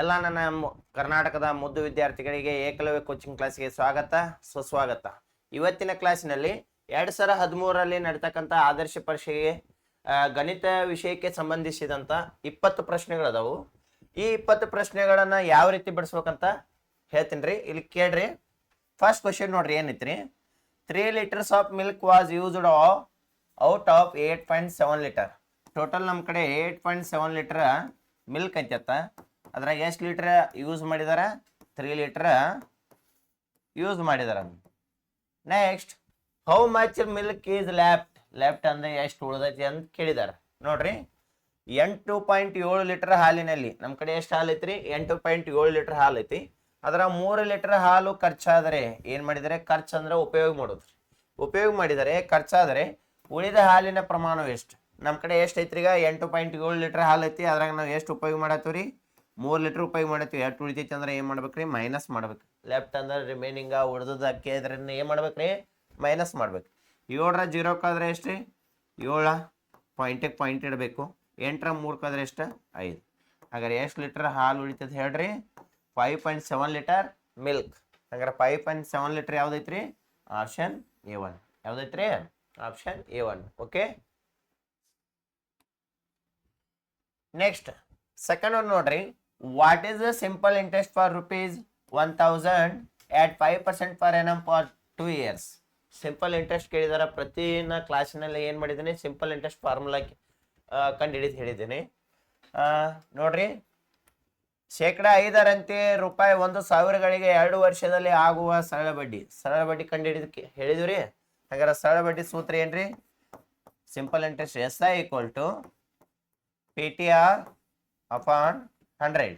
ಎಲ್ಲ ನನ್ನ ಕರ್ನಾಟಕದ ಮುದ್ದು ವಿದ್ಯಾರ್ಥಿಗಳಿಗೆ ಏಕಲವ್ಯ ಕೋಚಿಂಗ್ ಕ್ಲಾಸ್ಗೆ ಸ್ವಾಗತ, ಸುಸ್ವಾಗತ. ಇವತ್ತಿನ ಕ್ಲಾಸ್ನಲ್ಲಿ ಎರಡ್ ಸಾವಿರ ಹದಿಮೂರರಲ್ಲಿ ನಡೀತಕ್ಕಂಥ ಆದರ್ಶ ಪರೀಕ್ಷೆಗೆ ಗಣಿತ ವಿಷಯಕ್ಕೆ ಸಂಬಂಧಿಸಿದಂಥ ಇಪ್ಪತ್ತು ಪ್ರಶ್ನೆಗಳದಾವು ಈ ಇಪ್ಪತ್ತು ಪ್ರಶ್ನೆಗಳನ್ನು ಯಾವ ರೀತಿ ಬಿಡಿಸ್ಬೇಕಂತ ಹೇಳ್ತೀನಿ ರೀ ಇಲ್ಲಿ ಕೇಳ್ರಿ. ಫಸ್ಟ್ ಕ್ವಶನ್ ನೋಡ್ರಿ, ಏನೈತ್ರಿ? Three litres of milk was used out of eight point seven litre total ನಮ್ಮ ಕಡೆ eight point seven litre milk ಐತತ್ತ ಅದ್ರಾಗ ಎಷ್ಟು ಲೀಟ್ರ್ ಯೂಸ್ ಮಾಡಿದಾರ? ತ್ರೀ ಲೀಟ್ರ್ ಯೂಸ್ ಮಾಡಿದಾರ next how much milk is left left ಅಂದ್ರೆ ಎಷ್ಟು ಉಳ್ದೈತಿ ಅಂತ ಕೇಳಿದಾರ. ನೋಡ್ರಿ, ಎಂಟು ಪಾಯಿಂಟ್ ಏಳು ಲೀಟರ್ ಹಾಲಿನಲ್ಲಿ. ನಮ್ಮ ಕಡೆ ಎಷ್ಟು ಹಾಲು ಐತ್ರಿ? ಎಂಟು ಪಾಯಿಂಟ್ ಏಳು ಲೀಟರ್ ಹಾಲು ಐತಿ. ಅದರ ಮೂರು ಲೀಟರ್ ಹಾಲು ಖರ್ಚಾದರೆ ಏನು ಮಾಡಿದರೆ? ಖರ್ಚು ಅಂದ್ರೆ ಉಪಯೋಗ ಮಾಡೋದು. ಉಪಯೋಗ ಮಾಡಿದರೆ ಖರ್ಚಾದರೆ ಉಳಿದ ಹಾಲಿನ ಪ್ರಮಾಣ ಎಷ್ಟು? ನಮ್ಮ ಕಡೆ ಎಷ್ಟು ಐತ್ರಿ ಈಗ ಎಂಟು ಪಾಯಿಂಟ್ ಏಳು ಲೀಟರ್ ಹಾಲು ಐತಿ. ಅದ್ರಾಗ ನಾವು ಎಷ್ಟು ಉಪಯೋಗ ಮಾಡತ್ತೀವಿ ಮೂರು ಲೀಟರ್ ಉಪಯೋಗ ಮಾಡತ್ತೀವಿ. ಎಷ್ಟು ಉಳಿತೈತಿ ಅಂದ್ರೆ ಏನು ಮಾಡ್ಬೇಕ್ರಿ? ಮೈನಸ್ ಮಾಡ್ಬೇಕು. ಲೆಫ್ಟ್ ಅಂದ್ರೆ ರಿಮೈನಿಂಗ್ ಉಳಿದದ ಅಕ್ಕಿ ಇದ್ರನ್ನ ಏನು ಮಾಡ್ಬೇಕ್ರಿ? ಮೈನಸ್ ಮಾಡ್ಬೇಕು. ಏಳರ ಜೀರೋಕ್ಕಾದ್ರೆ ಎಷ್ಟು ರೀ? ಏಳ ಪಾಯಿಂಟಿಗೆ ಪಾಯಿಂಟ್ ಇಡಬೇಕು. ಎಂಟರ ಮೂರಕ್ಕಾದ್ರೆ ಎಷ್ಟು? ಐದು. ಹಾಗಾದ್ರೆ ಎಷ್ಟು ಲೀಟರ್ ಹಾಲು ಉಳಿತೈತೆ ಹೇಳ್ರಿ? Five point seven litre milk ಹಂಗಾರೆ ಫೈವ್ ಪಾಯಿಂಟ್ ಸೆವೆನ್ ಲೀಟರ್ ಯಾವ್ದೈತ್ರಿ? Option A one ಯಾವ್ದೈತ್ರಿ? Option A one okay next second one ನೋಡ್ರಿ. Is the simple interest for rupees one thousand at five percent annum for two years simple interest ಕೇಳಿದಾರ ಪ್ರತಿನ ಕ್ಲಾಸಿನಲ್ಲಿ ಏನು ಮಾಡಿದ್ದೀನಿ? Simple interest formula ಕಂಡು ಹಿಡಿದು ಹೇಳಿದ್ದೀನಿ. ನೋಡ್ರಿ. ಶೇಕಡ ಐದರಂತೆ ರೂಪಾಯಿ ಒಂದು ಸಾವಿರಗಳಿಗೆ ಎರಡು ವರ್ಷದಲ್ಲಿ ಆಗುವ ಸರಳ ಬಡ್ಡಿ. ಸರಳ ಬಡ್ಡಿ ಕಂಡು ಹಿಡಿದು ರೀ ಹಾಗಾದ್ರೆ ಸರಳ ಬಡ್ಡಿ ಸೂತ್ರ ಏನ್ರಿ? Simple interest S I equal to P T R upon hundred.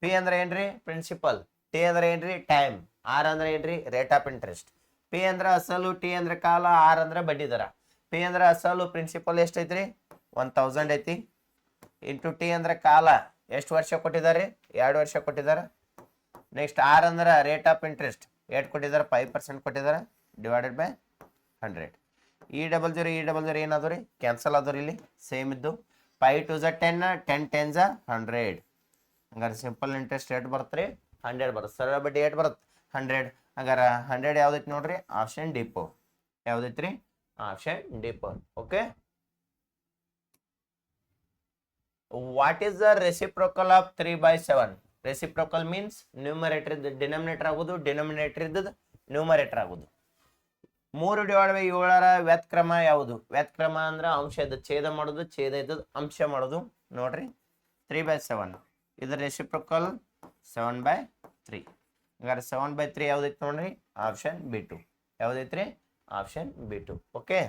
P ಅಂದ್ರೆ ಏನ್ರಿ? ಪ್ರಿನ್ಸಿಪಲ್ ಟಿ ಅಂದ್ರೆ ಏನ್ರಿ? ಟೈಮ್ ಆರ್ ಅಂದ್ರೆ ಏನ್ರಿ? ರೇಟ್ ಆಫ್ ಇಂಟ್ರೆಸ್ಟ್ ಪಿ ಅಂದ್ರೆ ಅಸಲು ಟಿ ಅಂದ್ರೆ ಕಾಲ ಆರ್ ಅಂದ್ರೆ ಬಡ್ಡಿ ದರ. ಪಿ ಅಂದ್ರೆ ಅಸಲು ಪ್ರಿನ್ಸಿಪಲ್ ಎಷ್ಟೈತ್ರಿ ಒನ್ ತೌಸಂಡ್ ಐತಿ. ಇಂಟು ಟಿ ಅಂದ್ರೆ ಕಾಲ. ಎಷ್ಟು ವರ್ಷ ಕೊಟ್ಟಿದ್ದಾರೆ? ಎರಡು ವರ್ಷ ಕೊಟ್ಟಿದ್ದಾರೆ. ನೆಕ್ಸ್ಟ್ ಆರ್ ಅಂದ್ರೆ ರೇಟ್ ಆಫ್ ಇಂಟ್ರೆಸ್ಟ್ ಎಷ್ಟು ಕೊಟ್ಟಿದ್ದಾರೆ ಫೈವ್ ಪರ್ಸೆಂಟ್ ಕೊಟ್ಟಿದ್ದಾರೆ ಡಿವೈಡೆಡ್ ಬೈ ಹಂಡ್ರೆಡ್ ಇ ಡಬಲ್ ಜೀರೋ ಇ ಡಬಲ್ ಜೀರೋ ಏನಾದ್ರು ರೀ? ಕ್ಯಾನ್ಸಲ್ ಆದವ್ರಿ ಇಲ್ಲಿ. ಸೇಮ್ ಇದ್ದು. ಫೈವ್ ಟು ಝ ಟೆನ್ ಟೆನ್ ಟೆನ್ ಝ ಹಂಡ್ರೆಡ್ ಹಂಗಾರೆ ಸಿಂಪಲ್ ಇಂಟ್ರೆಸ್ಟ್ ಏಟ್ ಬರುತ್ತೆ ರೀ ಹಂಡ್ರೆಡ್ ಬರುತ್ತೆ. ಸರಳ ಬಡ್ಡಿ ಏಟ್ ಬರುತ್ತೆ. ಹಂಡ್ರೆಡ್ ಹಂಗಾರೆ ಹಂಡ್ರೆಡ್ ಯಾವ್ದೈತಿ ನೋಡ್ರಿ? ಆಪ್ಷನ್ ಡಿಪೋ ಯಾವ್ದೈತಿ ರೀ option D four okay what is the reciprocal of three by seven reciprocal means numerator denominator ಆಗೋದು ಡಿನಾಮಿನೇಟರ್ ಇದ್ದದ್ದು ನ್ಯೂಮರೇಟರ್ ಆಗೋದು. ಮೂರು ಡಿವೈಡ್ ಬೈ ಏಳರ ವ್ಯತ್ಕ್ರಮ ಯಾವುದು? ವ್ಯತ್ಕ್ರಮ ಅಂದ್ರೆ ಅಂಶ ಇದ್ದ ಛೇದ ಮಾಡೋದು, ಛೇದ ಇದ್ದದ್ದು ಅಂಶ ಮಾಡೋದು. ನೋಡ್ರಿ? ತ್ರೀ ಬೈ ಸೆವೆನ್ ಇದು ರೆಸಿಪ್ರೋಕಲ್ ಸೆವೆನ್ ಬೈ ತ್ರೀ ಹಂಗಾರೆ ಸೆವೆನ್ ಬೈ ತ್ರೀ ಯಾವ್ದೈತಿ ನೋಡ್ರಿ option B two ಯಾವ್ದೈತ್ರಿ option B two okay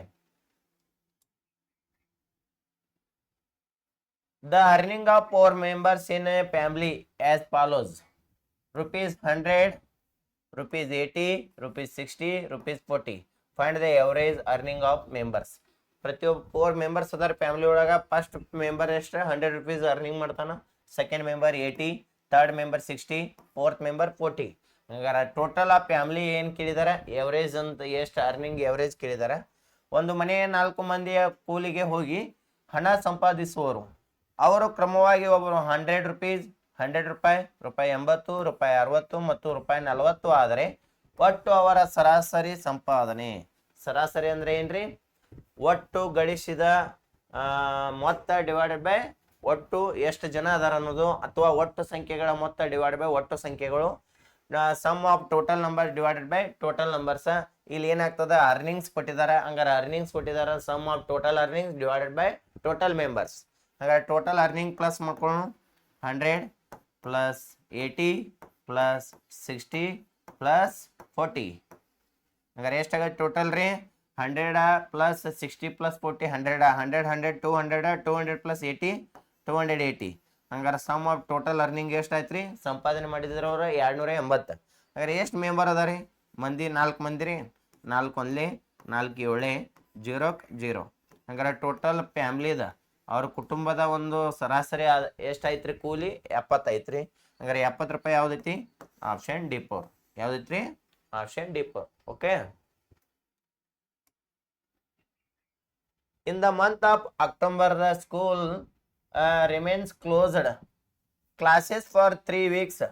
The earning of four members in a family as follows. Rupees 100, rupees 80, rupees 60, rupees 40. Find the average earning of members. ಪ್ರತಿಯೊಬ್ಬ four members ಅದಾರ family ಒಳಗ first member ಎಷ್ಟು hundred rupees earning ಮಾಡ್ತಾನ second member eighty third member sixty fourth member forty ಹಂಗಾರ total ಆ family ಏನು ಕೇಳಿದಾರೆ? Average ಅಂತ ಎಷ್ಟು ಅರ್ನಿಂಗ್ ಎವರೇಜ್ ಕೇಳಿದಾರೆ? ಒಂದು ಮನೆಯ ನಾಲ್ಕು ಮಂದಿಯ ಕೂಲಿಗೆ ಹೋಗಿ ಹಣ ಸಂಪಾದಿಸುವವರು. ಅವರು ಕ್ರಮವಾಗಿ ಒಬ್ಬರು ಹಂಡ್ರೆಡ್ ರುಪೀಸ್ ಹಂಡ್ರೆಡ್ ರೂಪಾಯಿ ರೂಪಾಯಿ ಎಂಬತ್ತು, ರೂಪಾಯಿ ಅರವತ್ತು ಮತ್ತು ರೂಪಾಯಿ ನಲವತ್ತು ಆದರೆ ಒಟ್ಟು ಅವರ ಸರಾಸರಿ ಸಂಪಾದನೆ. ಸರಾಸರಿ ಅಂದ್ರೆ ಏನ್ರಿ? ಒಟ್ಟು ಗಳಿಸಿದ ಮೊತ್ತ ಡಿವೈಡೆಡ್ ಬೈ ಒಟ್ಟು ಎಷ್ಟು ಜನ ಅದಾರ ಅನ್ನೋದು ಅಥವಾ ಒಟ್ಟು ಸಂಖ್ಯೆಗಳ ಮೊತ್ತ ಡಿವೈಡ್ ಬೈ ಒಟ್ಟು ಸಂಖ್ಯೆಗಳು. Sum of total number divided by total numbers ಇಲ್ಲಿ ಏನಾಗ್ತದ? ಅರ್ನಿಂಗ್ಸ್ ಕೊಟ್ಟಿದ್ದಾರೆ. ಹಂಗಾರೆ ಅರ್ನಿಂಗ್ಸ್ ಕೊಟ್ಟಿದ್ದಾರೆ. Sum of total earnings divided by total members ಹಾಗಾದ್ರೆ ಟೋಟಲ್ ಅರ್ನಿಂಗ್ ಪ್ಲಸ್ ಮಾಡ್ಕೊಳ್ಳೋಣ. Hundred plus eighty plus sixty plus forty ಹಂಗಾರೆ ಎಷ್ಟಾಗತ್ತೆ ಟೋಟಲ್ ರೀ? Hundred plus sixty plus forty hundred hundred hundred two hundred two hundred plus eighty two hundred eighty ಹಂಗಾರೆ sum of total earning ಎಷ್ಟು ಆಯ್ತು ರೀ ಸಂಪಾದನೆ ಮಾಡಿದ್ರೆ ಅವ್ರು ಎರಡ್ನೂರ ಎಂಬತ್ತು. ಹಾಗಾದ್ರೆ ಎಷ್ಟು ಮೆಂಬರ್ ಅದ ರೀ ಮಂದಿ ನಾಲ್ಕು ಮಂದಿ ರೀ ನಾಲ್ಕು ಒಂದ್ಲಿ, ನಾಲ್ಕು ಏಳೆ ಜೀರೋಕ್ ಜೀರೋ. ಹಂಗಾರೆ ಟೋಟಲ್ ಫ್ಯಾಮ್ಲಿದ ಅವ್ರ ಕುಟುಂಬದ ಒಂದು ಸರಾಸರಿ ಎಷ್ಟು ರೀ ಕೂಲಿ? ಎಪ್ಪತ್ತೈತ್ರಿ ಹಂಗಾರೆ ಎಪ್ಪತ್ತು ರೂಪಾಯಿ ಯಾವ್ದೈತಿ? ಆಪ್ಷನ್ ಡಿ ಫೋರ್ ರೀ option D four okay in the month of October the school uh, closed classes for three weeks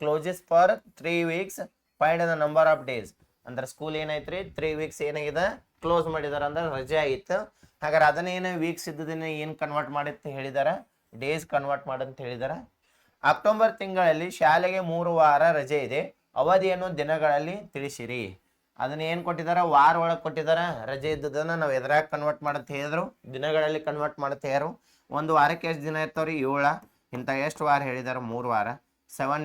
closes for three weeks find the number of days ಅಂದ್ರೆ ಸ್ಕೂಲ್ ಏನೈತ್ರಿ? ತ್ರೀ ವೀಕ್ಸ್ ಏನಾಗಿದೆ? Close ಮಾಡಿದಾರ ಅಂದ್ರೆ ರಜೆ ಆಯಿತು ಹಾಗಾದ್ರೆ ಅದನ್ನೇನು ವೀಕ್ಸ್ ಇದ್ದದನ್ನ ಏನು ಕನ್ವರ್ಟ್ ಮಾಡಿತ್ತು ಹೇಳಿದಾರ? ಡೇಸ್ ಕನ್ವರ್ಟ್ ಮಾಡಂತ ಹೇಳಿದಾರ. ಅಕ್ಟೋಬರ್ ತಿಂಗಳಲ್ಲಿ ಶಾಲೆಗೆ ಮೂರು ವಾರ ರಜೆ ಇದೆ. ಅವಧಿಯನ್ನು ದಿನಗಳಲ್ಲಿ ತಿಳಿಸಿರಿ. ಅದನ್ನ ಏನು ಕೊಟ್ಟಿದಾರ? ವಾರ ಒಳಗೆ ಕೊಟ್ಟಿದಾರ. ರಜೆ ಇದ್ದದನ್ನ ನಾವು ಎದ್ರಾಗ ಕನ್ವರ್ಟ್ ಮಾಡಂತ ಹೇಳಿದ್ರು? ದಿನಗಳಲ್ಲಿ ಕನ್ವರ್ಟ್ ಮಾಡುತ್ತೆ ಹೇಳ್ರು ಒಂದು ವಾರಕ್ಕೆ ಎಷ್ಟು ದಿನ ಇರ್ತಾವ್ರಿ? ಏಳ. ಇಂಥ ಎಷ್ಟು ವಾರ ಹೇಳಿದಾರೆ? ಮೂರು ವಾರ. ಸೆವೆನ್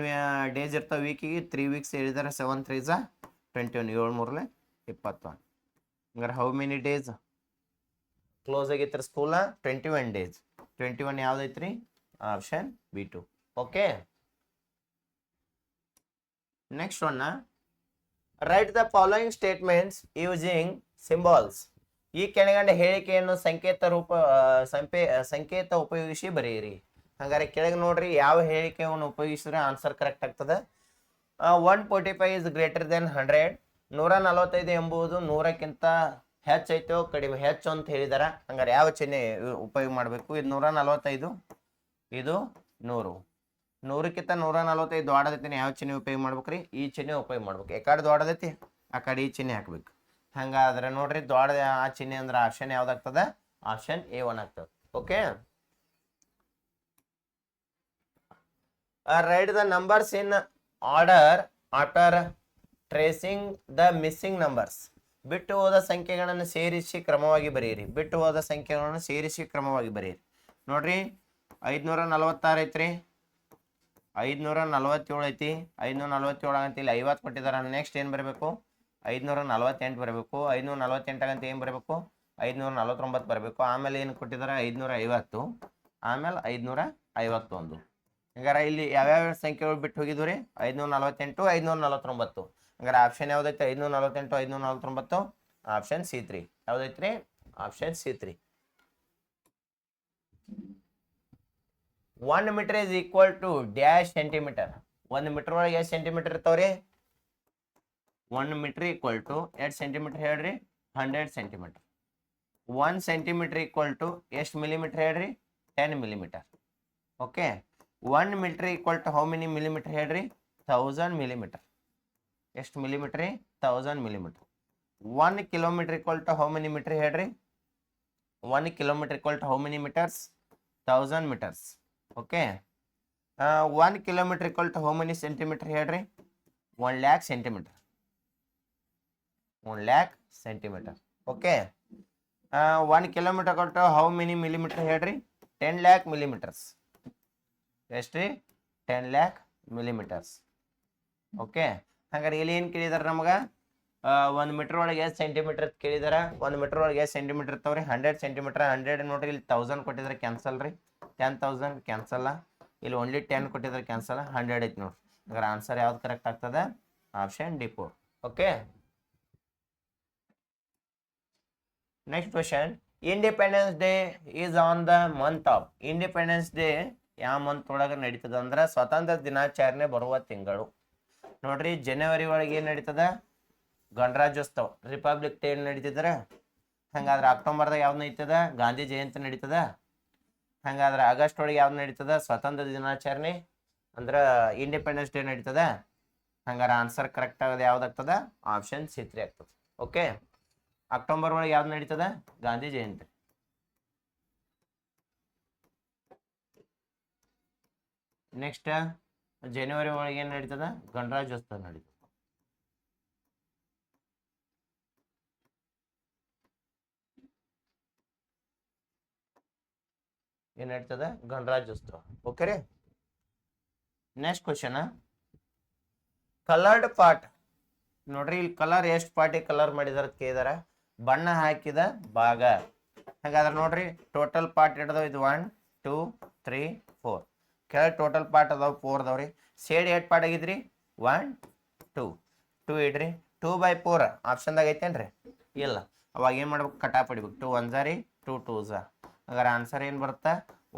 ಡೇಸ್ ಇರ್ತಾವೆ ವೀಕಿಗೆ ತ್ರೀ ವೀಕ್ಸ್ ಹೇಳಿದಾರೆ. ಸೆವೆನ್ ತ್ರೀ ಝಾ ಟ್ವೆಂಟಿ ಒನ್ ಏಳು, ಮೂರಲೆ, ಇಪ್ಪತ್ತೊಂದು. ಹಂಗಾರೆ ಹೌ ಮೆನಿ ಡೇಸ್ ಕ್ಲೋಸ್ ಆಗೈತ್ರಿ ಸ್ಕೂಲ twenty one days twenty one ಯಾವ್ದೈತ್ರಿ option B two okay next one write the following statements using symbols ಈ ಕೆಳಗಂಡ ಹೇಳಿಕೆಯನ್ನು ಸಂಕೇತ ರೂಪ ಸಂಪೇ ಸಂಕೇತ ಉಪಯೋಗಿಸಿ ಬರೆಯಿರಿ. ಹಾಗಾದ್ರೆ ಕೆಳಗೆ ನೋಡ್ರಿ ಯಾವ ಹೇಳಿಕೆಯನ್ನು ಉಪಯೋಗಿಸಿದ್ರೆ ಆನ್ಸರ್ ಕರೆಕ್ಟ್ ಆಗ್ತದೆ. One forty five is greater than hundred ನೂರ ನಲವತ್ತೈದು ಎಂಬುದು ನೂರಕ್ಕಿಂತ ಹೆಚ್ಚೈತೋ, ಕಡಿಮೆ, ಹೆಚ್ಚು ಅಂತ ಹೇಳಿದಾರ. ಹಂಗಾರೆ ಯಾವ ಚಿಹ್ನೆ ಉಪಯೋಗ ಮಾಡಬೇಕು? ಇದು ನೂರ ನಲವತ್ತೈದು, ಇದು ನೂರು. ನೂರಕ್ಕಿಂತ ನೂರ ನಲವತ್ತೈದು ದೊಡ್ಡದೈತಿ ಯಾವ ಚಿಹ್ನೆ ಉಪಯೋಗ ಮಾಡ್ಬೇಕ್ರಿ? ಈ ಚಿಹ್ನೆ ಉಪಯೋಗ ಮಾಡ್ಬೇಕು. ಈ ಕಡೆ ದೊಡ್ಡದೈತಿ? ಆ ಕಡೆ ಈ ಚಿಹ್ನೆ ಹಾಕ್ಬೇಕು. ಹಂಗಾದ್ರೆ ನೋಡ್ರಿ ದೊಡ್ಡ ಆ ಚಿಹ್ನೆ ಅಂದ್ರೆ ಆಪ್ಷನ್ ಯಾವ್ದಾಗ್ತದ? ಆಪ್ಷನ್ ಎ ಒನ್ ಆಗ್ತದೆ. Okay write the numbers in order after tracing the missing numbers ಬಿಟ್ಟು ಹೋದ ಸಂಖ್ಯೆಗಳನ್ನು ಸೇರಿಸಿ ಕ್ರಮವಾಗಿ ಬರೆಯಿರಿ. ಬಿಟ್ಟು ಹೋದ ಸಂಖ್ಯೆಗಳನ್ನು ಸೇರಿಸಿ ಕ್ರಮವಾಗಿ ಬರೆಯಿರಿ. ನೋಡ್ರಿ ಐದ್ನೂರ ನಲವತ್ತಾರು ಐತ್ರಿ. ಐದ್ನೂರ ನಲವತ್ತೇಳು ಐತಿ. ಐದ್ನೂರ ನಲವತ್ತೇಳು ಆಗಂತ ಇಲ್ಲಿ ಐವತ್ತು ಕೊಟ್ಟಿದ್ದಾರೆ. ನೆಕ್ಸ್ಟ್ ಏನು ಬರಬೇಕು? ಐದ್ನೂರ ನಲವತ್ತೆಂಟು ಬರಬೇಕು ಐದುನೂರ ನಲ್ವತ್ತೆಂಟಾಗಂತ ಏನು ಬರಬೇಕು? ಐದುನೂರ ನಲವತ್ತೊಂಬತ್ತು ಬರಬೇಕು. ಆಮೇಲೆ ಏನು ಕೊಟ್ಟಿದ್ದಾರೆ? ಐದುನೂರ ಐವತ್ತು ಆಮೇಲೆ ಐದುನೂರ ಐವತ್ತೊಂದು ಹಂಗಾರೆ ಇಲ್ಲಿ ಯಾವ್ಯಾವ ಸಂಖ್ಯೆಗಳು ಬಿಟ್ಟು ಹೋಗಿದ್ವು ರೀ? ಐದುನೂರ ನಲವತ್ತೆಂಟು ಐದುನೂರ ನಲವತ್ತೊಂಬತ್ತು ಹಂಗಾರೆ ಆಪ್ಷನ್ ಯಾವುದೈತೆ? ಐದುನೂರ ನಲವತ್ತೆಂಟು ಐದುನೂರ ನಲ್ವತ್ತೊಂಬತ್ತು option C three ಯಾವ್ದೈತ್ರಿ? Option C three one metre is equal to dash centimetre ಒಂದು ಮೀಟರ್ ಒಳಗೆ ಎಷ್ಟು ಸೆಂಟಿಮೀಟರ್ ಇರ್ತಾವ್ರಿ? ಒನ್ ಮೀಟರ್ ಈಕ್ವಲ್ ಟು ಎಷ್ಟು ಸೆಂಟಿಮೀಟರ್ ಹೇಳ್ರಿ hundred centimetre one centimetre equal to ಎಷ್ಟು ಮಿಲಿಮೀಟರ್ ಹೇಳ್ರಿ ten millimetre okay one metre equal to how many millimetre ಹೇಳ್ರಿ thousand millimetre ಎಷ್ಟು ಮಿಲಿಮೀಟರ್ ರೀ thousand millimetre one kilometre equal to how many metre ಹೇಳ್ರಿ one kilometre equal to how many metres thousand metres okay one kilometre equal to how many centimetre ಹೇಳ್ರಿ one lakh centimetre one lakh centimetre okay one kilometre ಕೊಟ್ಟು how many millimetre ಹೇಳ್ರಿ? Ten lakh millimetres ಎಷ್ಟು ರೀ ten lakh millimetres okay ಹಾಗಾದ್ರೆ ಇಲ್ಲಿ ಏನು ಕೇಳಿದಾರೆ ನಮ್ಗೆ? ಒಂದು ಮೀಟರ್ ಒಳಗೆ ಎಷ್ಟು ಸೆಂಟಿಮೀಟರ್ ಕೇಳಿದಾರೆ. ಒಂದು ಮೀಟರ್ ಒಳಗೆ ಎಷ್ಟು ಸೆಂಟಿಮೀಟರ್ ಇರ್ತಾವ್ರಿ ಹಂಡ್ರೆಡ್ ಸೆಂಟಿಮೀಟರ್ ಹಂಡ್ರೆಡ್ ನೋಡ್ರಿ, ಇಲ್ಲಿ ತೌಸಂಡ್ ಕೊಟ್ಟಿದ್ರೆ ಕ್ಯಾನ್ಸಲ್ ರೀ. ಟೆನ್ ತೌಸಂಡ್ ಕ್ಯಾನ್ಸಲ್ಲ ಇಲ್ಲಿ ಓನ್ಲಿ ಟೆನ್ ಕೊಟ್ಟಿದ್ರೆ ಕ್ಯಾನ್ಸಲ್ ಹಂಡ್ರೆಡ್ ಐತಿ ನೋಡ್ರಿ. ಹಾಗಾದ್ರೆ ಆನ್ಸರ್ ಯಾವ್ದು ಕರೆಕ್ಟ್ ಆಗ್ತದೆ? Option D four okay next question independence day is on the month of independence day ಯಾವ ಮಂತ್ ಒಳಗೆ ನಡೀತದ ಅಂದ್ರೆ ಸ್ವಾತಂತ್ರ್ಯ ದಿನಾಚರಣೆ ಬರುವ ತಿಂಗಳು. ನೋಡ್ರಿ ಜನವರಿ ಒಳಗೆ ಏನು ನಡೀತದ? ಗಣರಾಜ್ಯೋತ್ಸವ. ರಿಪಬ್ಲಿಕ್ ಡೇ ನಡೀತಿದ್ರೆ ಹಂಗಾದ್ರೆ ಅಕ್ಟೋಬರ್ದಾಗ ಯಾವ್ದು ನಡೀತದ? ಗಾಂಧಿ ಜಯಂತಿ ನಡೀತದ. ಹಂಗಾದ್ರೆ ಆಗಸ್ಟ್ ಒಳಗೆ ಯಾವ್ದು ನಡೀತದ? ಸ್ವಾತಂತ್ರ್ಯ ದಿನಾಚರಣೆ ಅಂದ್ರೆ ಇಂಡಿಪೆಂಡೆನ್ಸ್ ಡೇ ನಡೀತದ. ಹಂಗಾರೆ ಆನ್ಸರ್ ಕರೆಕ್ಟ್ ಆಗೋದು ಯಾವ್ದಾಗ್ತದ? ಆಪ್ಷನ್ ಸಿ ತ್ರೀ ಆಗ್ತದೆ. ಓಕೆ ಅಕ್ಟೋಬರ್ ಒಳಗೆ ಯಾವ್ದು ನಡೀತದ? ಗಾಂಧಿ ಜಯಂತಿ. ನೆಕ್ಸ್ಟ್ ಜನವರಿ ಒಳಗೆ ಏನು ನಡೀತದ? ಗಣರಾಜ್ಯೋತ್ಸವ ನಡೀತದೆ. ಏನ್ ನಡೀತದ? ಗಣರಾಜ್ಯೋತ್ಸವ. ಓಕೆ ರೀ? ನೆಕ್ಸ್ಟ್ ಕ್ವಶನ್ ಕಲರ್ಡ್ ಪಾರ್ಟ್ ನೋಡ್ರಿ, ಇಲ್ಲಿ ಕಲರ್ ಎಷ್ಟು ಪಾರ್ಟಿ ಕಲರ್ ಮಾಡಿದಾರ ಕೇಳಿದಾರ? ಬಣ್ಣ ಹಾಕಿದ ಭಾಗ. ಹಾಗಾದ್ರೆ ನೋಡ್ರಿ ಟೋಟಲ್ ಪಾರ್ಟ್ ಹಿಡ್ದವ ಇದು? ಒನ್ ಟೂ ತ್ರೀ ಫೋರ್ ಕೆಳಗೆ ಟೋಟಲ್ ಪಾರ್ಟ್ ಅದಾವ ಫೋರ್ ಅದಾವ್ರಿ ಸೇಡ್ ಎಷ್ಟು ಪಾರ್ಟ್ ಆಗಿದ್ರಿ? ಒನ್ ಟೂ ಟೂ ಇಡ್ರಿ. ಟೂ ಬೈ ಫೋರ್ ಆಪ್ಷನ್ದಾಗ ಐತೇನ್ರಿ ಇಲ್ಲ. ಅವಾಗ ಏನು ಮಾಡ್ಬೇಕು? ಕಟಾಪ್ ಹೊಡಿಬೇಕು. ಟೂ ಒನ್ ಝಾ ರೀ ಟೂ ಟೂ ಝಾ ಹಾಗಾದ್ರೆ ಆನ್ಸರ್ ಏನು ಬರುತ್ತೆ?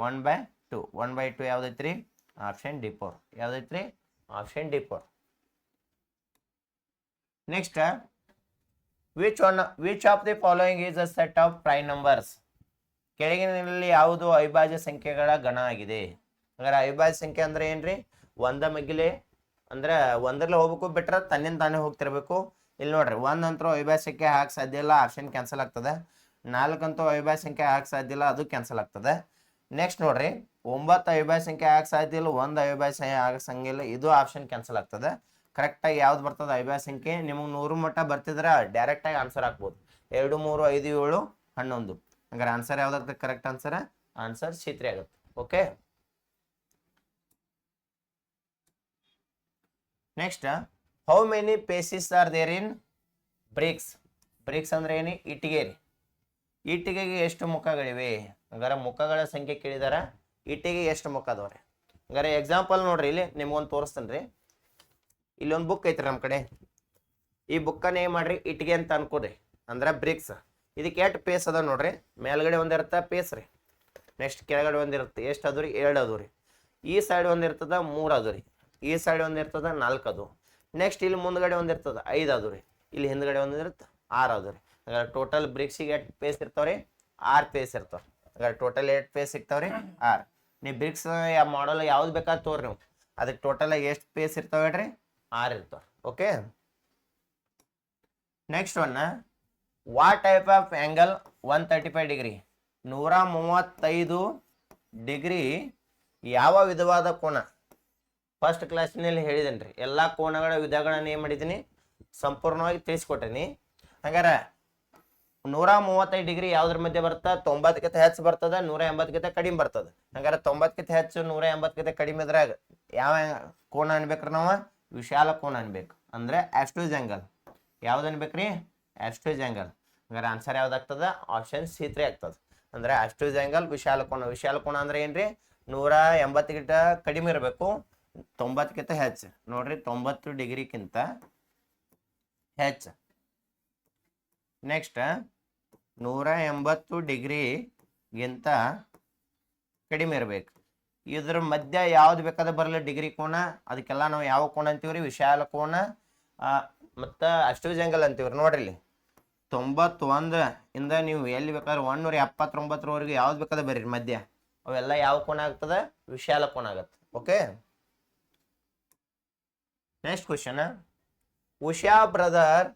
One by two one by two ಯಾವ್ದೈತ್ರಿ? Option D four ಯಾವ್ದೈತ್ರಿ? Option D four next which one which of the following is a set of prime numbers ಕೆಳಗಿನಲ್ಲಿ ಯಾವುದು ಅವಿಭಾಜ್ಯ ಸಂಖ್ಯೆಗಳ ಗಣ ಆಗಿದೆ? ಹಾಗಾದ್ರೆ ಅವಿಭಾಜ್ಯ ಸಂಖ್ಯೆ ಅಂದ್ರೆ ಏನ್ರಿ? ಒಂದ ಮಗಿಲೆ, ಅಂದ್ರೆ ಒಂದ್ರಲ್ಲಿ ಹೋಗ್ಬೇಕು, ಬಿಟ್ರೆ ತನ್ನಿಂದ ತಾನೇ ಹೋಗ್ತಿರ್ಬೇಕು. ಇಲ್ಲಿ ನೋಡ್ರಿ, ಒಂದ್ ಅಂತೂ ಅವಿಭಾಜ್ಯ ಸಂಖ್ಯೆ ಹಾಕಿ ಸಾಧ್ಯ ಇಲ್ಲ ಆಪ್ಷನ್ ಕ್ಯಾನ್ಸಲ್ ಆಗ್ತದೆ. ನಾಲ್ಕಂತೂ ಅವಿಭಾಜ್ಯ ಸಂಖ್ಯೆ ಹಾಕಿ ಸಾಧ್ಯ ಇಲ್ಲ, ಅದು ಕ್ಯಾನ್ಸಲ್ ಆಗ್ತದೆ. ನೆಕ್ಸ್ಟ್ ನೋಡ್ರಿ, ಒಂಬತ್ತು ಅವಿಭಾಜ್ಯ ಸಂಖ್ಯೆ ಹಾಕಿ ಸಾಧ್ಯ ಇಲ್ಲ, ಒಂದು ಅವಿಭಾಜ್ಯ ಸಂಖ್ಯೆ ಆಗಕ್ಕೆ ಇಲ್ಲ, ಇದು ಆಪ್ಷನ್ ಕ್ಯಾನ್ಸಲ್ ಆಗ್ತದೆ. ಕರೆಕ್ಟಾಗಿ ಯಾವ್ದು ಬರ್ತದೆ? ಅವಿಭಾಜ್ಯ ಸಂಖ್ಯೆ ನಿಮಗೆ ನೂರು ಮಟ್ಟ ಬರ್ತಿದ್ರೆ ಡೈರೆಕ್ಟಾಗಿ ಆನ್ಸರ್ ಹಾಕ್ಬೋದು. ಎರಡು, ಮೂರು, ಐದು, ಏಳು, ಹನ್ನೊಂದು. ಹಂಗಾರೆ ಆನ್ಸರ್ ಯಾವ್ದಾಗ್ತದೆ? ಕರೆಕ್ಟ್ ಆನ್ಸರ್ ಆನ್ಸರ್ ಸಿ ಆಗುತ್ತೆ. Okay next how many faces are there in bricks bricks ಅಂದ್ರೆ ಏನು? ಇಟ್ಟಿಗೆ ರೀ. ಇಟ್ಟಿಗೆಗೆ ಎಷ್ಟು ಮುಖಗಳಿವೆ? ಹಂಗಾರೆ ಮುಖಗಳ ಸಂಖ್ಯೆ ಕೇಳಿದಾರ. ಇಟ್ಟಿಗೆ ಎಷ್ಟು ಮುಖ ಅದಾವ್ರಿ? ಹಂಗಾರೆ ಎಕ್ಸಾಂಪಲ್ ನೋಡ್ರಿ, ಇಲ್ಲಿ ನಿಮ್ಗೊಂದು ತೋರಿಸ್ತೇನೆ ರೀ ಇಲ್ಲಿ ಒಂದು ಬುಕ್ ಐತ್ರಿ ನಮ್ಮ ಕಡೆ. ಈ ಬುಕ್ಕನ್ನ ಏನು ಮಾಡ್ರಿ? ಇಟ್ಟಿಗೆ ಅಂತ ಅನ್ಕೋರಿ. ಅಂದ್ರೆ ಬ್ರಿಕ್ಸ್ ಇದಕ್ಕೆ ಎಷ್ಟು ಪೇಸ್ ಅದ ನೋಡ್ರಿ? ಮೇಲ್ಗಡೆ ಒಂದಿರುತ್ತೆ ಪೇಸ್ ರೀ. ನೆಕ್ಸ್ಟ್ ಕೆಳಗಡೆ ಒಂದಿರುತ್ತೆ ಎಷ್ಟು ಅದು ರೀ? ಎರಡು ಅದು ರೀ. ಈ ಸೈಡ್ ಒಂದು ಇರ್ತದ ಮೂರು ಅದು ರೀ. ಈ ಸೈಡ್ ಒಂದು ಇರ್ತದ ನಾಲ್ಕು ಅದು ನೆಕ್ಸ್ಟ್ ಇಲ್ಲಿ ಮುಂದ್ಗಡೆ ಒಂದು ಇರ್ತದ ಐದು ಅದು ರೀ. ಇಲ್ಲಿ ಹಿಂದ್ಗಡೆ ಒಂದಿರುತ್ತೆ ಆರು ಅದು ರೀ. ಹಾಗಾದ್ರೆ ಟೋಟಲ್ ಬ್ರಿಕ್ಸಿಗೆ ಎಷ್ಟು ಪೇಸ್ ಇರ್ತಾವ್ರಿ ಆರು ಪೇಸ್ ಇರ್ತಾವ. ಹಾಗಾದ್ರೆ ಟೋಟಲ್ ಎಷ್ಟು ಪೇಸ್ ಸಿಗ್ತಾವ್ರಿ ಆರು. ನೀವು ಬ್ರಿಕ್ಸ್ ಮಾಡಲ್ ಯಾವ್ದು ಬೇಕಾದ ತೋರಿ ನೀವು. ಅದಕ್ಕೆ ಟೋಟಲ್ ಎಷ್ಟು ಪೇಸ್ ಇರ್ತಾವ ಹೇಳ್ರಿ? ಆರು ಇರ್ತಾವ okay next one what type of angle one thirty five degree ನೂರ ಮೂವತ್ತೈದು ಡಿಗ್ರಿ ಯಾವ ವಿಧವಾದ ಕೋನ? ಫಸ್ಟ್ ಕ್ಲಾಸ್ನಲ್ಲಿ ಹೇಳಿದ್ದೇನೆ ರೀ. ಎಲ್ಲ ಕೋನಗಳ ವಿಧಗಳನ್ನು ಏನು ಮಾಡಿದ್ದೀನಿ. ಸಂಪೂರ್ಣವಾಗಿ ತಿಳಿಸ್ಕೊಟ್ಟೀನಿ. ಹಂಗಾರೆ, ನೂರ ಮೂವತ್ತೈದು ಡಿಗ್ರಿ ಯಾವ್ದ್ರ ಮಧ್ಯೆ ಬರ್ತದೆ ತೊಂಬತ್ತಕ್ಕಿಂತ ಹೆಚ್ಚು ಬರ್ತದೆ, ನೂರ ಎಂಬತ್ತಕ್ಕಿಂತ ಕಡಿಮೆ ಬರ್ತದೆ. ಹಂಗಾರೆ ತೊಂಬತ್ತಕ್ಕಿಂತ ಹೆಚ್ಚು, ನೂರ ಎಂಬತ್ತಕ್ಕಿಂತ ಕಡಿಮೆ ಇದ್ರಾಗ ಯಾವ ಕೋನ ಅನ್ಬೇಕ್ರಿ ನಾವು? ವಿಶಾಲ ಕೋನ ಅನ್ಬೇಕು. ಅಂದ್ರೆ ಆಸ್ಟೂಸ್ ಆ್ಯಂಗಲ್ ಯಾವ್ದು ರೀ ಆಸ್ಟೂಸ್ ಆ್ಯಂಗಲ್ ಹಂಗಾರೆ ಆನ್ಸರ್ ಯಾವ್ದಾಗ್ತದ ಆಪ್ಷನ್ ಸಿ ತ್ರೀ ಆಗ್ತದ. ಅಂದ್ರೆ ಆಸ್ಟೂಸ್ ಆ್ಯಂಗಲ್ ವಿಶಾಲ ಕೋನ ವಿಶಾಲ ಕೋನ ಅಂದ್ರೆ ಏನ್ರಿ? ನೂರ ಎಂಬತ್ತಕ್ಕಿಂತ ಕಡಿಮೆ ಇರಬೇಕು. ತೊಂಬತ್ತಕ್ಕಿಂತ ಹೆಚ್ಚು. ನೋಡ್ರಿ, ತೊಂಬತ್ತು ಡಿಗ್ರಿಗಿಂತ ಹೆಚ್ಚು. ನೆಕ್ಸ್ಟ್ ನೂರ ಎಂಬತ್ತು ಡಿಗ್ರಿಗಿಂತ ಕಡಿಮೆ ಇರಬೇಕು. ಇದ್ರ ಮಧ್ಯ ಯಾವ್ದು ಬೇಕಾದ ಬರಲ್ಲ. ಡಿಗ್ರಿ ಕೋಣ ಅದಕ್ಕೆಲ್ಲ ನಾವು ಯಾವ ಕೋಣ ಅಂತೀವ್ರಿ? ವಿಶಾಲ ಕೋಣ ಮತ್ತು ಅಷ್ಟು ಜಂಗಲ್ ಅಂತೀವ್ರಿ ನೋಡ್ರಿ ತೊಂಬತ್ತೊಂದು ಇಂದ ನೀವು ಎಲ್ಲಿ ಬೇಕಾದ್ರೆ ಒಂದೂರ ಎಪ್ಪತ್ತೊಂಬತ್ತರವರೆಗೆ ಯಾವ್ದು ಬೇಕಾದ್ರೆ ಬರ್ರಿ ಮಧ್ಯ. ಅವೆಲ್ಲ ಯಾವ ಕೋಣ ಆಗ್ತದ? ವಿಶಾಲ ಕೋಣ ಆಗತ್ತೆ. Okay? Next question Usha brother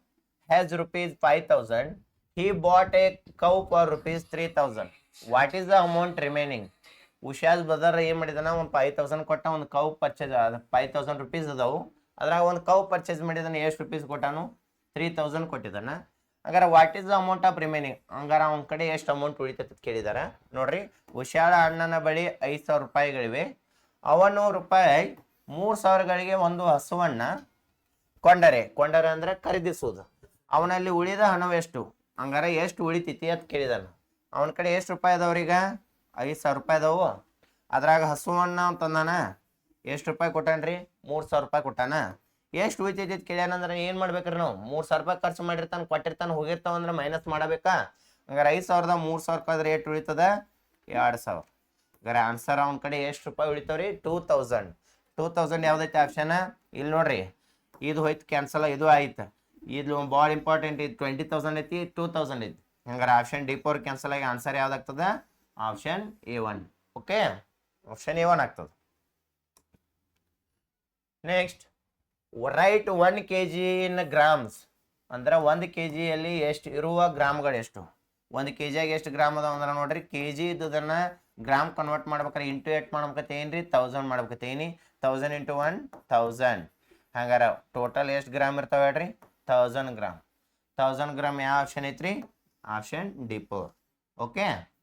has rupees five thousand he bought a cow for rupees 3000 what is the amount remaining? ಉಷಾದ್ ಬ್ರದರ್ ಏನು ಮಾಡಿದಾನ? ಒಂದು ಫೈವ್ ತೌಸಂಡ್ ಕೊಟ್ಟ ಒಂದು cow purchase five thousand rupees ಅದಾವು. ಅದ್ರಾಗ ಒಂದು ಕೌ ಪರ್ಚೇಸ್ ಮಾಡಿದಾನೆ ಎಷ್ಟು ರುಪೀಸ್ ಕೊಟ್ಟಾನು? ತ್ರೀ ತೌಸಂಡ್ ಕೊಟ್ಟಿದ್ದಾನೆ ಹಂಗಾರ what is the amount of remaining ಹಂಗಾರ ಅವನ ಕಡೆ ಎಷ್ಟು ಅಮೌಂಟ್ ಉಳಿತೈತೆ ಕೇಳಿದಾರ. ನೋಡ್ರಿ ಉಷಾಳ ಅಣ್ಣನ ಬಳಿ ಐದು ಸಾವಿರ ರೂಪಾಯಿಗಳಿವೆ. ಅವನು ರೂಪಾಯಿ ಮೂರು ಸಾವಿರಗಳಿಗೆ ಒಂದು ಹಸುವನ್ನ ಕೊಂಡರೆ ಕೊಂಡರೆ ಅಂದ್ರೆ ಖರೀದಿಸುವುದು. ಅವನಲ್ಲಿ ಉಳಿದ ಹಣವೆಷ್ಟು? ಹಂಗಾರ ಎಷ್ಟು ಉಳಿತೈತಿ ಅಂತ ಕೇಳಿದಾನ. ಅವನ ಕಡೆ ಎಷ್ಟು ರೂಪಾಯಿ ಅದಾವ್ರೀಗ? ಐದು ಸಾವಿರ ರೂಪಾಯಿ ಅದಾವು. ಅದ್ರಾಗ ಹಸುವನ್ನ ತಂದಾನ. ಎಷ್ಟು ರೂಪಾಯಿ ಕೊಟ್ಟಾನ್ರಿ? ಮೂರು ಸಾವಿರ ರೂಪಾಯಿ ಕೊಟ್ಟಾನ. ಎಷ್ಟು ಉಳಿತೈತಿ ಕೇಳ್ಯಾನಂದ್ರೆ ಏನು ಮಾಡ್ಬೇಕ್ರಿ ನಾವು? ಮೂರು ಸಾವಿರ ರೂಪಾಯಿ ಖರ್ಚು ಮಾಡಿರ್ತಾನೆ, ಕೊಟ್ಟಿರ್ತಾನೆ, ಹೋಗಿರ್ತಾವ ಅಂದ್ರೆ ಮೈನಸ್ ಮಾಡಬೇಕಾ? ಹಂಗಾರೆ ಐದು ಸಾವಿರದ ಮೂರು ಸಾವಿರ ರೂಪಾಯಿ ರೇಟ್ ಉಳಿತದ? ಎರಡು ಸಾವಿರ. ಹಂಗಾರೆ ಆನ್ಸರ್ ಅವನ ಕಡೆ ಎಷ್ಟು ರೂಪಾಯಿ ಉಳಿತಾವ್ರಿ? ಟೂ ತೌಸಂಡ್ ಟೂ ತೌಸಂಡ್ ಯಾವ್ದೈತಿ ಆಪ್ಷನ್ ಇಲ್ಲಿ ನೋಡ್ರಿ. ಇದು ಹೋಯ್ತು ಕ್ಯಾನ್ಸಲ್ ಇದು ಆಯ್ತು. ಇದು ಭಾಳ ಇಂಪಾರ್ಟೆಂಟ್ ಇದು. ಟ್ವೆಂಟಿ ತೌಸಂಡ್ ಐತಿ ಟೂ ತೌಸಂಡ್ ಐತಿ. ಹಂಗಾರೆ ಆಪ್ಷನ್ ಡಿ ಫೋರ್ ಕ್ಯಾನ್ಸಲ್ ಆಗಿ answer ಯಾವ್ದಾಗ್ತದ? Option A one. Okay? Option A one ಆಗ್ತದೆ. Next, right one K G in grams. ಅಂದ್ರೆ ಒಂದು ಕೆ ಜಿಯಲ್ಲಿ ಎಷ್ಟು ಇರುವ ಗ್ರಾಮ್ಗಳು ಎಷ್ಟು? ಒಂದು ಕೆ ಜಿಯಾಗ ಎಷ್ಟು ಗ್ರಾಮ್ ಅದಾವ ಅಂದ್ರೆ ನೋಡ್ರಿ ಕೆ ಜಿ ಇದ್ದದನ್ನ ಗ್ರಾಮ್ ಕನ್ವರ್ಟ್ ಮಾಡ್ಬೇಕಾರೆ ಇಂಟು ಏಟ್ ಮಾಡ್ಬೇಕತ್ತೆ ಏನ್ರಿ? ತೌಸಂಡ್ ಮಾಡ್ಬೇಕತ್ತೆ ಏನಿ ತೌಸಂಡ್ ಇಂಟು ಒನ್ ತೌಸಂಡ್ ಹಂಗಾರ ಟೋಟಲ್ ಎಷ್ಟು ಗ್ರಾಮ್ ಇರ್ತಾವೆ ಹೇಳ್ರಿ? Thousand gram. ತೌಸಂಡ್ ಗ್ರಾಮ್ ಯಾವ ಆಪ್ಷನ್ ಐತ್ರಿ? Option D four okay?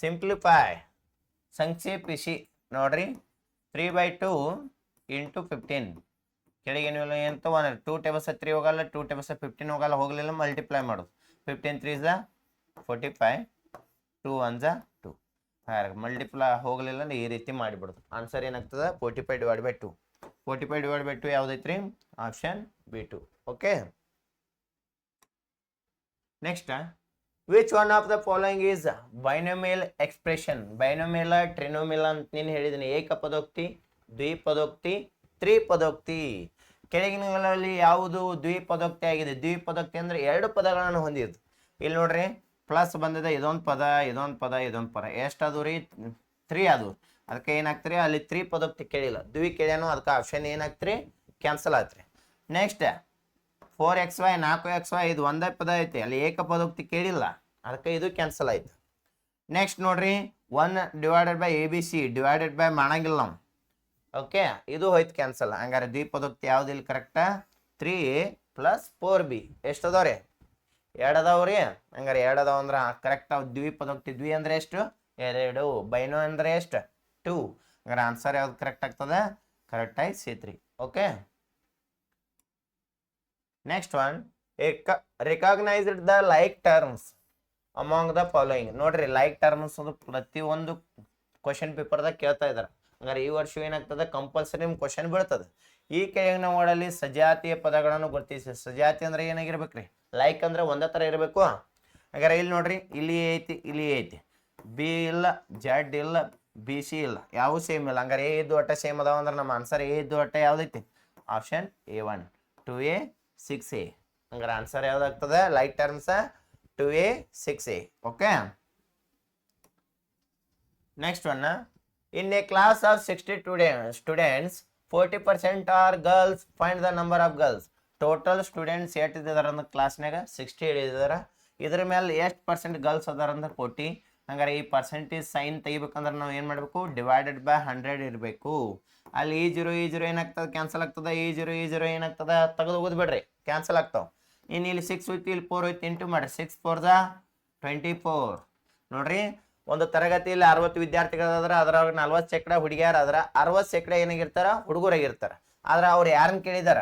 Simplify ಸಂಕ್ಷೇಪಿಸಿ ನೋಡ್ರಿ. Three by two into fifteen ಕೆಳಗೆ ಏನು ಅಂತ ಒನ್ ಟೂ ಟೇಬಲ್ಸ್ ತ್ರೀ ಹೋಗಲ್ಲ ಟೂ ಟೇಬಲ್ಸ್ ಫಿಫ್ಟೀನ್ ಹೋಗಲ್ಲ, ಹೋಗಲಿಲ್ಲ ಮಲ್ಟಿಪ್ಲೈ ಮಾಡೋದು. ಫಿಫ್ಟೀನ್ ತ್ರೀ ಝ ಫೋರ್ಟಿ ಫೈವ್ ಟೂ ಒನ್ ಝ ಟು ಹಾಂ ಮಲ್ಟಿಪ್ಲೈ ಹೋಗಲಿಲ್ಲ ಈ ರೀತಿ ಮಾಡಿಬಿಡೋದು. ಆನ್ಸರ್ ಏನಾಗ್ತದೆ? Forty five divide by two forty five divide by two ರೀ option B two okay next which one of the following is binomial expression binomial trinomial ಅಂತ ನೀನು ಹೇಳಿದ್ದೀನಿ ಏಕಪದೋಕ್ತಿ, ದ್ವಿಪದೋಕ್ತಿ, ತ್ರಿಪದೋಕ್ತಿ. ಕೆಳಗಿನಗಳಲ್ಲಿ ಯಾವುದು ದ್ವಿಪದೋಕ್ತಿ ಆಗಿದೆ? ದ್ವಿಪದೋಕ್ತಿ ಅಂದರೆ ಎರಡು ಪದಗಳನ್ನು ಹೊಂದಿದ್ದು. ಇಲ್ಲಿ ನೋಡ್ರಿ ಪ್ಲಸ್ ಬಂದಿದೆ, ಇದೊಂದು ಪದ ಇದೊಂದು ಪದ ಇದೊಂದು ಪದ. ಎಷ್ಟು ಅದು ರೀ? ತ್ರೀ ಅದು. ಅದಕ್ಕೆ ಏನಾಗ್ತೀರಿ? ಅಲ್ಲಿ ತ್ರೀ ಪದೋಕ್ತಿ ಕೇಳಿಲ್ಲ. ದ್ವಿ ಕೇಳ್ಯಾನು, ಅದಕ್ಕೆ ಆಪ್ಷನ್ ಏನಾಗ್ತೀರಿ? ಕ್ಯಾನ್ಸಲ್ ಆಗ್ತೀರಿ ನೆಕ್ಸ್ಟ್ ಫೋರ್ ಎಕ್ಸ್ ವೈ, ನಾಲ್ಕು ಎಕ್ಸ್ ವೈ, ಇದು ಒಂದೇ ಪದ ಐತಿ. ಅಲ್ಲಿ ಏಕ ಪದೋಕ್ತಿ ಕೇಳಿಲ್ಲ. ಅದಕ್ಕೆ ಇದು ಕ್ಯಾನ್ಸಲ್ ಆಯ್ತು. ನೆಕ್ಸ್ಟ್ ನೋಡ್ರಿ one divided by A B C divided by ಮಾಡಂಗಿಲ್ಲ ನಾವು ಓಕೆ ಇದು ಹೋಯ್ತು ಕ್ಯಾನ್ಸಲ್ ಹಂಗಾರೆ ದ್ವಿಪದೋಕ್ತಿ ಇಲ್ಲಿ ಕರೆಕ್ಟಾ ತ್ರೀ ಪ್ಲಸ್ ಫೋರ್ ಬಿ ಎಷ್ಟು ಅದಾವ ರೀ ಎರಡು ರೀ ಹಂಗಾರೆ ಎರಡು ಅದಾವ ಅಂದ್ರೆ ಕರೆಕ್ಟ್ ಅವ್ ದ್ವಿಪದೋಕ್ತಿ ದ್ವಿ ಅಂದ್ರೆ ಎಷ್ಟು? ಎರಡು. ಬೈನೋ ಅಂದ್ರೆ ಎಷ್ಟು? ಟೂ ಹಂಗಾರೆ ಆನ್ಸರ್ ಯಾವ್ದು ಕರೆಕ್ಟ್ ಆಗ್ತದೆ? ಕರೆಕ್ಟಾಗಿ C three okay next one recognised the like terms among the following ನೋಡ್ರಿ ಲೈಕ್ ಟರ್ಮ್ಸ್ ಅದು ಪ್ರತಿಯೊಂದು ಕ್ವಶನ್ ಪೇಪರ್ದಾಗ ಕೇಳ್ತಾ ಇದಾರೆ. ಹಂಗಾರೆ ಈ ವರ್ಷ ಏನಾಗ್ತದೆ? ಕಂಪಲ್ಸರಿ ನಿಮ್ಗೆ ಕ್ವಶನ್ ಬೀಳ್ತದೆ. ಈ ಕೆಳಗಿನ ಓಡಲ್ಲಿ ಸಜಾತಿಯ ಪದಗಳನ್ನು ಗುರುತಿಸಿ. ಸಜಾತಿ ಅಂದ್ರೆ ಏನಾಗಿರ್ಬೇಕ್ರಿ? ಲೈಕ್ ಅಂದ್ರೆ ಒಂದೇ ಥರ ಇರಬೇಕು. ಹಾಗಾದ್ರೆ ಇಲ್ಲಿ ನೋಡ್ರಿ, ಇಲ್ಲಿ ಐತಿ ಇಲ್ಲಿ ಐತಿ. ಬಿ ಇಲ್ಲ ಜಡ್ ಇಲ್ಲ ಬಿ ಸಿ ಇಲ್ಲ. ಯಾವ ಸೇಮ್ ಇಲ್ಲ. ಹಂಗಾರೆ ಎ ಇದ್ದು ಒಟ್ಟ ಸೇಮ್ ಅದಾವ ಅಂದ್ರೆ ನಮ್ಮ ಆನ್ಸರ್ ಎ ಇದ್ದು ಒಟ್ಟ ಯಾವ್ದೈತಿ? Option A one two A six A ಹಂಗಾರೆ answer ಯಾವ್ದಾಗ್ತದೆ? Like terms two A six A okay next one in a class of sixty students forty percent are girls find the number of girls total students ಎಷ್ಟು ಇದ್ದಾರ ಅಂದ್ರೆ ಕ್ಲಾಸ್ನಾಗ sixty ಇದಾರ. ಇದ್ರ ಮೇಲೆ ಎಷ್ಟು percent girls ಅದಾರ ಅಂದ್ರೆ ಫೋರ್ಟಿ ಹಂಗಾರೆ ಈ ಪರ್ಸೆಂಟೇಜ್ ಸೈನ್ ತೆಗಿಬೇಕಂದ್ರೆ ನಾವು ಏನು ಮಾಡಬೇಕು? ಡಿವೈಡೆಡ್ ಬೈ ಹಂಡ್ರೆಡ್ ಇರಬೇಕು. ಅಲ್ಲಿ ಈ ಜೀರೋ ಈ ಜೀರೋ ಏನಾಗ್ತದೆ? ಕ್ಯಾನ್ಸಲ್ ಆಗ್ತದೆ? ಈ ಜೀರೋ ಈ ಜೀರೋ ಏನಾಗ್ತದೆ? ತೆಗೆದು ಹೋಗೋದು ಬಿಡ್ರಿ. ಕ್ಯಾನ್ಸಲ್ ಆಗ್ತಾವೆ. ಇನ್ನು ಇಲ್ಲಿ ಸಿಕ್ಸ್ ಹೋಯ್ತು, ಇಲ್ಲಿ ಫೋರ್ ಹೋಯ್ತು ಇಂಟು ಮಾಡಿರಿ six four the twenty four ನೋಡ್ರಿ, ಒಂದು ತರಗತಿಯಲ್ಲಿ ಅರವತ್ತು ವಿದ್ಯಾರ್ಥಿಗಳಾದ್ರೆ ಅದ್ರಾಗ ನಲ್ವತ್ತು ಶೇಕಡ ಹುಡುಗಿಯರ್ ಆದ್ರೆ ಅರವತ್ತು ಶೇಕಡ ಏನಾಗಿರ್ತಾರ? ಹುಡುಗರಾಗಿರ್ತಾರೆ ಆದ್ರೆ ಅವ್ರು ಯಾರನ್ನ ಕೇಳಿದಾರ?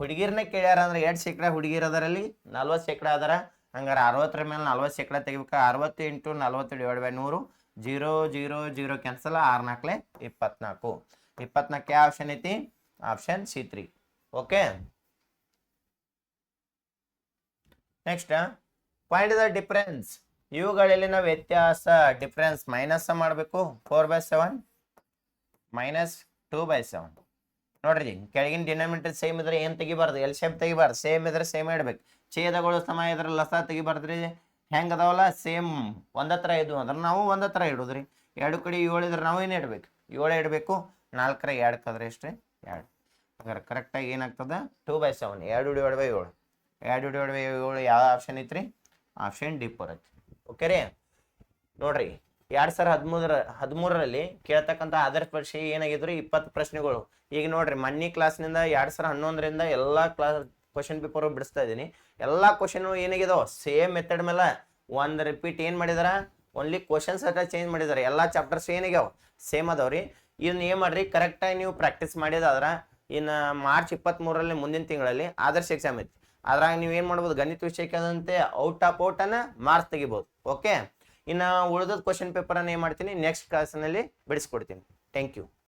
ಹುಡುಗಿರ್ನ ಕೇಳ್ಯಾರ ಅಂದ್ರೆ ಎರಡು ಶೇಕಡ ಹುಡುಗಿರ ಅದರಲ್ಲಿ ನಲ್ವತ್ತು ಶೇಕಡ ಅದರ. ಹಂಗಾರೆ ಅರವತ್ತರ ಮೇಲೆ ನಲ್ವತ್ತು ಶೇಕಡ ತೆಗಿಬೇಕು. ಅರವತ್ತು ಇಂಟು ನಲ್ವತ್ತು ಡಿವೈಡ್ ಬೈ ನೂರು. ಜೀರೋ ಜೀರೋ ಜೀರೋ ಕ್ಯಾನ್ಸಲ್ ಆರು ಇಪ್ಪತ್ನಾಲ್ಕು. ಇಪ್ಪತ್ನಾಲ್ಕು ಆಪ್ಷನ್ ಐತಿ. Option C three okay next find the difference ಇವುಗಳಲ್ಲಿನ ವ್ಯತ್ಯಾಸ ಡಿಫ್ರೆನ್ಸ್ ಮೈನಸ್ ಮಾಡಬೇಕು. Four by seven minus two by seven ನೋಡ್ರಿ, ಕೆಳಗಿನ ಡಿನಾಮಿನೇಟರ್ ಸೇಮ್ ಇದ್ರೆ ಏನು ತೆಗಿಬಾರ್ದು? ಎಲ್ ಶೇಪ್ ತೆಗಿಬಾರ್ದು. ಸೇಮ್ ಇದ್ರೆ ಸೇಮ್ ಇಡ್ಬೇಕು. ಛೇದಗಳು ಸಮ ಇದ್ರೆ ಲಸ ತೆಗಿಬಾರ್ದ್ರಿ. ಹೆಂಗೆ ಅದಾವಲ್ಲ? ಸೇಮ್ ಒಂದತ್ರ ಇದ್ವು ಅಂದ್ರೆ ನಾವು ಒಂದತ್ರ ಇಡೋದ್ರಿ. ಎರಡು ಕಡೆ ಏಳು ಇದ್ರೆ ನಾವು ಏನು ಇಡಬೇಕು? ಏಳು ಇಡಬೇಕು. ನಾಲ್ಕರ ಎರಡು ಕದ್ರೆ ಎಷ್ಟು ರೀ ಎರಡು. ಹಾಗಾದ್ರೆ ಕರೆಕ್ಟಾಗಿ ಏನಾಗ್ತದೆ? ಟೂ ಬೈ ಸೆವೆನ್ ಎರಡು ಡಿವೈಡ್ ಬೈ ಏಳು. ಎರಡು ಡಿವೈಡ್ ಬೈ ಏಳು ಯಾವ ಆಪ್ಷನ್ ಐತ್ರಿ? ಆಪ್ಷನ್ ಡಿ ಫೋರ್ ಐತಿ ಓಕೆ ರೀ? ನೋಡ್ರಿ, ಎರಡು ಸಾವಿರ ಹದಿಮೂರರ, ಹದಿಮೂರರಲ್ಲಿ ಕೇಳ್ತಕ್ಕಂಥ ಆಧಾರ ಪರೀಕ್ಷೆ ಏನಾಗಿದ್ರು? ಇಪ್ಪತ್ತು ಪ್ರಶ್ನೆಗಳು. ಈಗ ನೋಡ್ರಿ, ಮನ್ನಿ ಕ್ಲಾಸ್ನಿಂದ ಎರಡು ಸಾವಿರ ಹನ್ನೊಂದರಿಂದ ಎಲ್ಲ ಕ್ಲಾಸ್ ಕ್ವಶನ್ ಪೇಪರ್ ಬಿಡಿಸ್ತಾ ಇದ್ದೀನಿ. ಎಲ್ಲ ಕ್ವಶನ್ ಏನಾಗಿದಾವೆ? ಸೇಮ್ ಮೆಥಡ್ ಮೇಲೆ ಒಂದು ರಿಪೀಟ್ ಏನು ಮಾಡಿದಾರ? ಓನ್ಲಿ ಕ್ವಶನ್ಸ್ ಅಟ ಚೇಂಜ್ ಮಾಡಿದಾರೆ. ಎಲ್ಲ ಚಾಪ್ಟರ್ಸ್ ಏನಾಗ್ಯಾವ ಸೇಮ್ ಅದಾವ್ರಿ. ಇದನ್ನ ಏನು ಮಾಡ್ರಿ? ಕರೆಕ್ಟಾಗಿ ನೀವು ಪ್ರಾಕ್ಟೀಸ್ ಮಾಡಿದಾದ್ರ ಇನ್ನು ಮಾರ್ಚ್ ಇಪ್ಪತ್ತ್ಮೂರರಲ್ಲಿ ಮುಂದಿನ ತಿಂಗಳಲ್ಲಿ ಆದರ್ಶ ಎಕ್ಸಾಮ್ ಐತಿ. ಅದ್ರಾಗ ನೀವು ಏನು ಮಾಡ್ಬೋದು? ಗಣಿತ ವಿಷಯಕ್ಕೆ ಔಟ್ ಆಫ್ ಔಟ್ ಅನ್ನ ಮಾರ್ಕ್ಸ್ ತೆಗಿಬೋದು. ಓಕೆ ಇನ್ನು ಉಳಿದ ಕ್ವಶನ್ ಪೇಪರನ್ನು ಏನು ಮಾಡ್ತೀನಿ? ನೆಕ್ಸ್ಟ್ ಕ್ಲಾಸ್ನಲ್ಲಿ ಬಿಡಿಸ್ಕೊಡ್ತೀನಿ. Thank you